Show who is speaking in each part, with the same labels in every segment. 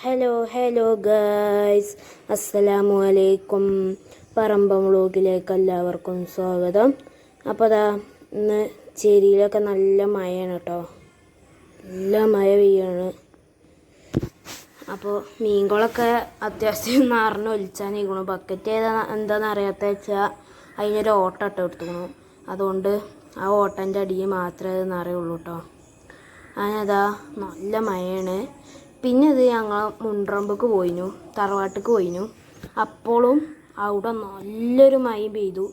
Speaker 1: Hello hello guys. അസ്സലാമു അലൈക്കും പറമ്പം വ്ളോഗിലേക്ക് എല്ലാവർക്കും സ്വാഗതം. അപ്പോൾ അതാ ഇന്ന് ചേരിയിലൊക്കെ നല്ല മഴയാണ് കേട്ടോ. നല്ല മഴ പെയ്യാണ്. അപ്പോൾ മീൻകളൊക്കെ അത്യാവശ്യം നിറഞ്ഞ് നീക്കണു ബക്കറ്റ് ഏതാ എന്താണെന്ന് അറിയാത്ത വെച്ചാൽ അതിനൊരു ഓട്ട ഇട്ട് എടുത്തുക്കണു അതുകൊണ്ട് ആ ഓട്ടന്റെ അടിയിൽ മാത്രമേ നിറയുള്ളൂ കേട്ടോ. അതിനതാ നല്ല മഴയാണ്. പിന്നെ ഇത് ഞങ്ങൾ മുണ്ട്രമ്പക്ക് പോയിനു തറവാട്ടിക്ക് പോയിനു. അപ്പോഴും അവിടെ നല്ലൊരു മഴ പെയ്തു.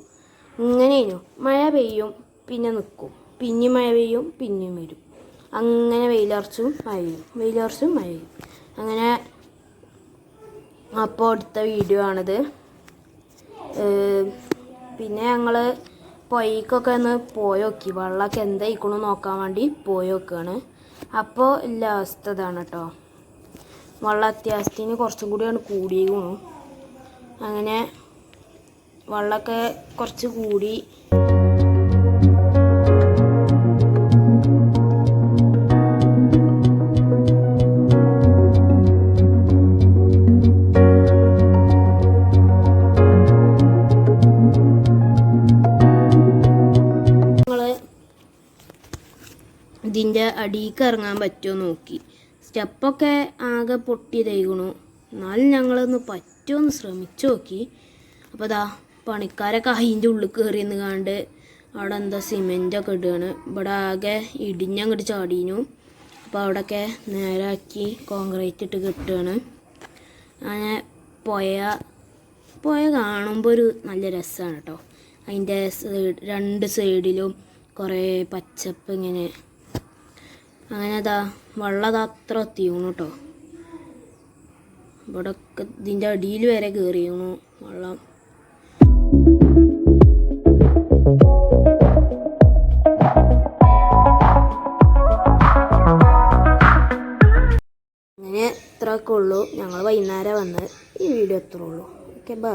Speaker 1: ഇങ്ങനെയായിരുന്നു മഴ പെയ്യും പിന്നെ നിൽക്കും പിന്നെ മഴ പെയ്യും പിന്നെയും വരും. അങ്ങനെ വെയിലറച്ചും മഴ പെയ്യും. വെയിലറച്ചും മഴ പെയ്യും. അങ്ങനെ അപ്പോൾ അടുത്ത വീഡിയോ ആണിത്. പിന്നെ ഞങ്ങൾ പൊയ്ക്കൊക്കെ ഒന്ന് പോയി നോക്കി. വെള്ളമൊക്കെ എന്തായിക്കണു നോക്കാൻ വേണ്ടി പോയി നോക്കുകയാണ് അപ്പോൾ ഇല്ല അവസ്ഥ ഇതാണ് കേട്ടോ വെള്ളം അത്യാവശ്യത്തിന് കുറച്ചും കൂടിയാണ് കൂടിയേക്കണു. അങ്ങനെ വെള്ളമൊക്കെ കുറച്ച് കൂടി. ഇതിന്റെ അടിയിലേക്ക് ഇറങ്ങാൻ പറ്റുമോ നോക്കി. സ്റ്റെപ്പൊക്കെ ആകെ പൊട്ടി തേക്കണു എന്നാലും ഞങ്ങളൊന്ന് പറ്റുമെന്ന് ശ്രമിച്ചു നോക്കി. അപ്പോൾ ദാ പണിക്കാരൊക്കെ അതിന്റെ ഉള്ളിൽ കയറി നിന്ന് കണ്ട് അവിടെ എന്താ സിമെന്റൊക്കെ ഇടുകയാണ്. ഇവിടെ ആകെ ഇടിഞ്ഞങ്ങോട്ട് ചാടിനു. അപ്പോൾ അവിടെയൊക്കെ നേരാക്കി കോൺക്രീറ്റ് ഇട്ട് കെട്ടുകയാണ്. അങ്ങനെ പുഴ പുഴ കാണുമ്പോൾ ഒരു നല്ല രസമാണ് കേട്ടോ. അതിന്റെ സൈഡ് രണ്ട് സൈഡിലും കുറേ പച്ചപ്പ് ഇങ്ങനെ അങ്ങനെ അതാ വെള്ളം അത് അത്ര എത്തിയണു കേട്ടോ ഇവിടെ ഒക്കെ ഇതിന്റെ അടിയിൽ വരെ കയറിയണു വെള്ളം. അങ്ങനെ ഇത്രയൊക്കെ ഉള്ളൂ. ഞങ്ങൾ വൈകുന്നേരം വന്ന് ഈ വീഡിയോ എത്ര ഉള്ളൂ. Okay bye